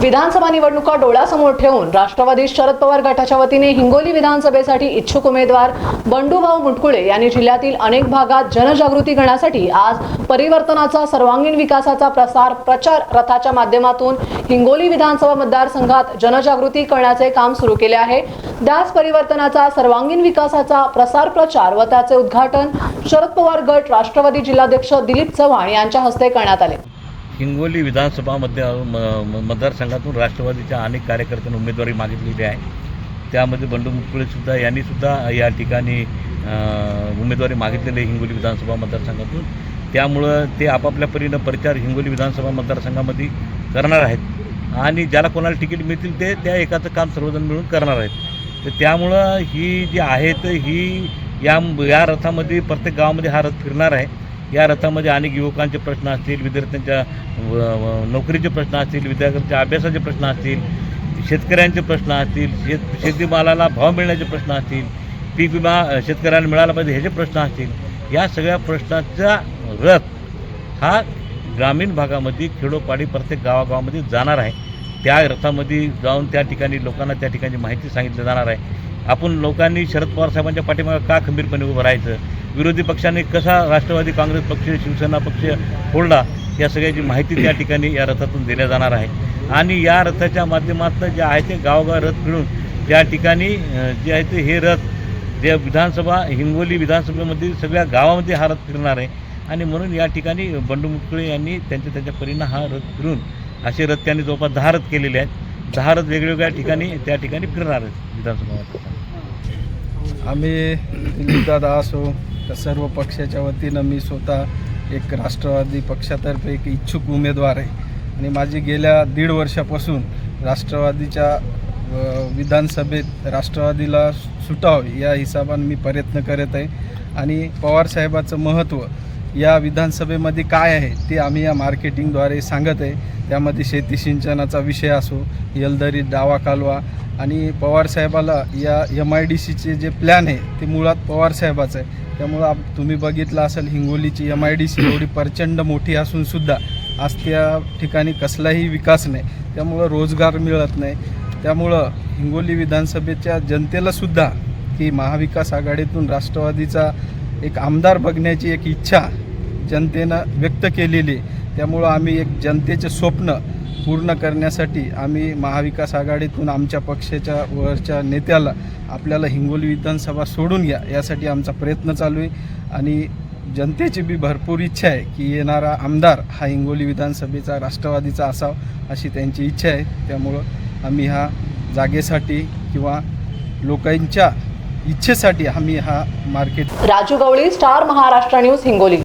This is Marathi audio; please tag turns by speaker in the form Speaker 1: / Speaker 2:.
Speaker 1: विधानसभा निवडणुका डोळ्यासमोर ठेवून राष्ट्रवादी शरद पवार गटाच्या वतीने हिंगोली विधानसभेसाठी इच्छुक उमेदवार बंडूभाऊ मुटकुळे यांनी जिल्ह्यातील अनेक भागात जनजागृती करण्यासाठी आज परिवर्तनाचा सर्वांगीण विकासाचा प्रसार प्रचार रथाच्या माध्यमातून हिंगोली विधानसभा मतदारसंघात जनजागृती करण्याचे काम सुरू केले आहे. त्याच परिवर्तनाचा सर्वांगीण विकासाचा प्रसार प्रचार व त्याचे उद्घाटन शरद पवार गट राष्ट्रवादी जिल्हाध्यक्ष दिलीप चव्हाण यांच्या हस्ते करण्यात आले.
Speaker 2: हिंगोली विधानसभामध्ये म- मतदारसंघातून राष्ट्रवादीच्या अनेक कार्यकर्त्यांनी उमेदवारी मागितलेली आहे. त्यामध्ये बंडू मुकुळेसुद्धा यांनीसुद्धा या ठिकाणी उमेदवारी मागितलेली आहे हिंगोली विधानसभा मतदारसंघातून. त्यामुळं ते आपापल्या परीनं प्रचार हिंगोली विधानसभा मतदारसंघामध्ये करणार आहेत. आणि ज्याला कोणाला तिकीट मिळतील ते त्या एकाचं काम सर्वजण मिळून करणार आहेत. तर त्यामुळं ही जी आहे तर ही या या रथामध्ये प्रत्येक गावामध्ये हा रथ फिरणार आहे. या रथामध्ये अनेक युवकांचे प्रश्न असतील विद्यार्थ्यांच्या व- नोकरीचे प्रश्न असतील विद्यार्थ्यांच्या अभ्यासाचे प्रश्न असतील शेतकऱ्यांचे प्रश्न असतील शेत शेतीमालाला भाव मिळण्याचे प्रश्न असतील पीक विमा शेतकऱ्यांना मिळाला पाहिजे ह्याचे प्रश्न असतील. या सगळ्या प्रश्नाचा रथ हा ग्रामीण भागामध्ये खेडोपाडी प्रत्येक गावागावामध्ये जाणार आहे. त्या रथामध्ये जाऊन त्या ठिकाणी लोकांना त्या ठिकाणी माहिती सांगितली जाणार आहे. आपण लोकांनी शरद पवार साहेबांच्या पाठीमागे का खंबीरपणे उभं राहायचं? विरोधी पक्षाने कसा राष्ट्रवादी काँग्रेस पक्ष शिवसेना पक्ष फोडला या सगळ्याची माहिती त्या ठिकाणी या रथातून दिल्या जाणार आहे. आणि या रथाच्या माध्यमातून जे आहे ते गावगाव रथ फिरून त्या ठिकाणी जे आहे ते हे रथ जे विधानसभा हिंगोली विधानसभेमध्ये सगळ्या गावामध्ये हा रथ फिरणार आहे. आणि म्हणून या ठिकाणी बंडू मुटकुळे यांनी त्यांच्या त्यांच्या परीनं हा रथ फिरून असे रथ त्यांनी जवळपास दहा रथ केलेले आहेत. दहा वेगवेगळ्या ठिकाणी त्या ठिकाणी फिरणार आहेत विधानसभा
Speaker 3: आम्ही दिलीपदादा असो तर सर्व पक्षाच्या वतीनं मी स्वतः एक राष्ट्रवादी पक्षातर्फे एक इच्छुक उमेदवार आहे. आणि माझी गेल्या दीड वर्षापासून राष्ट्रवादीच्या विधानसभेत राष्ट्रवादीला सुटावं या हिशोबाने मी प्रयत्न करत आहे. आणि पवारसाहेबाचं महत्त्व या विधानसभेमध्ये काय आहे ते आम्ही या मार्केटिंगद्वारे सांगत आहे. त्यामध्ये शेती सिंचनाचा विषय असो यलदरी डावा कालवा आणि पवारसाहेबाला या एम आय डी सीचे जे प्लॅन आहे ते मुळात पवारसाहेबाचं आहे. त्यामुळं आप तुम्ही बघितलं असेल हिंगोलीची एम आय डी सी एवढी प्रचंड मोठी असूनसुद्धा आज त्या ठिकाणी कसलाही विकास नाही. त्यामुळं रोजगार मिळत नाही. त्यामुळं हिंगोली विधानसभेच्या जनतेलासुद्धा की महाविकास आघाडीतून राष्ट्रवादीचा एक आमदार बघण्याची एक इच्छा जनतेनं व्यक्त केलेली. आहे त्यामुळं आम्ही एक जनतेचे स्वप्न पूर्ण करण्यासाठी आम्ही महाविकास आघाडीतून आमच्या पक्षाच्या वरच्या नेत्याला आपल्याला हिंगोली विधानसभा सोडून घ्या यासाठी आमचा प्रयत्न चालू आहे. आणि जनतेची बी भरपूर इच्छा आहे की येणारा आमदार हा हिंगोली विधानसभेचा राष्ट्रवादीचा असावा अशी त्यांची इच्छा आहे. त्यामुळं आम्ही ह्या जागेसाठी किंवा लोकांच्या इच्छेसाठी आम्ही हा market
Speaker 1: Raju Gawali star Maharashtra news Hingoli.